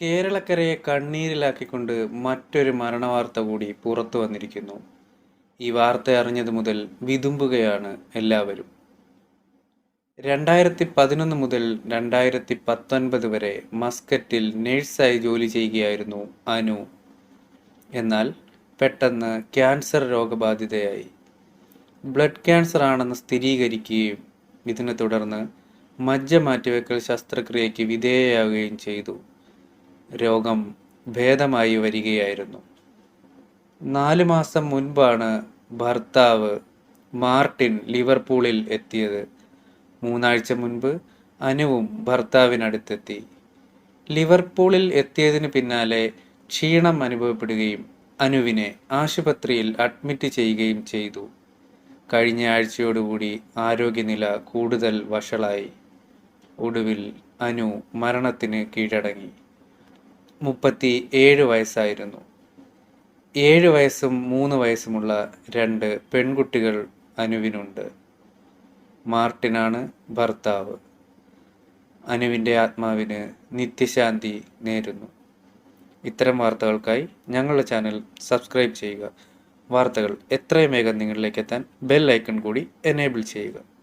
കേരളക്കരയെ കണ്ണീരിലാക്കിക്കൊണ്ട് മറ്റൊരു മരണവാർത്ത കൂടി പുറത്തു വന്നിരിക്കുന്നു. ഈ വാർത്ത അറിഞ്ഞതു മുതൽ വിതുമ്പുകയാണ് എല്ലാവരും. രണ്ടായിരത്തി പതിനൊന്ന് മുതൽ രണ്ടായിരത്തി പത്തൊൻപത് വരെ മസ്കറ്റിൽ നഴ്സായി ജോലി ചെയ്യുകയായിരുന്നു അനു. എന്നാൽ പെട്ടെന്ന് ക്യാൻസർ രോഗബാധിതയായി. ബ്ലഡ് ക്യാൻസർ ആണെന്ന് സ്ഥിരീകരിക്കുകയും ഇതിനെ തുടർന്ന് മജ്ജ മാറ്റിവെക്കൽ ശസ്ത്രക്രിയയ്ക്ക് വിധേയയാവുകയും ചെയ്തു. രോഗം ഭേദമായി വരികയായിരുന്നു. നാല് മാസം മുൻപാണ് ഭർത്താവ് മാർട്ടിൻ ലിവർപൂളിൽ എത്തിയത്. മൂന്നാഴ്ച മുൻപ് അനുവും ഭർത്താവിനടുത്തെത്തി. ലിവർപൂളിൽ എത്തിയതിന് പിന്നാലെ ക്ഷീണം അനുഭവപ്പെടുകയും അനുവിനെ ആശുപത്രിയിൽ അഡ്മിറ്റ് ചെയ്യുകയും ചെയ്തു. കഴിഞ്ഞ ആഴ്ചയോടുകൂടി ആരോഗ്യനില കൂടുതൽ വഷളായി. ഒടുവിൽ അനു മരണത്തിന് കീഴടങ്ങി. മുപ്പത്തി ഏഴ് വയസ്സായിരുന്നു. ഏഴ് വയസ്സും മൂന്ന് വയസ്സുമുള്ള രണ്ട് പെൺകുട്ടികൾ അനുവിനുണ്ട്. മാർട്ടിനാണ് ഭർത്താവ്. അനുവിന്റെ ആത്മാവിന് നിത്യശാന്തി നേരുന്നു. ഇത്തരം വാർത്തകൾക്കായി ഞങ്ങളുടെ ചാനൽ സബ്സ്ക്രൈബ് ചെയ്യുക. വാർത്തകൾ എത്രയും വേഗം നിങ്ങളിലേക്ക് എത്താൻ ബെൽ ഐക്കൺ കൂടി എനേബിൾ ചെയ്യുക.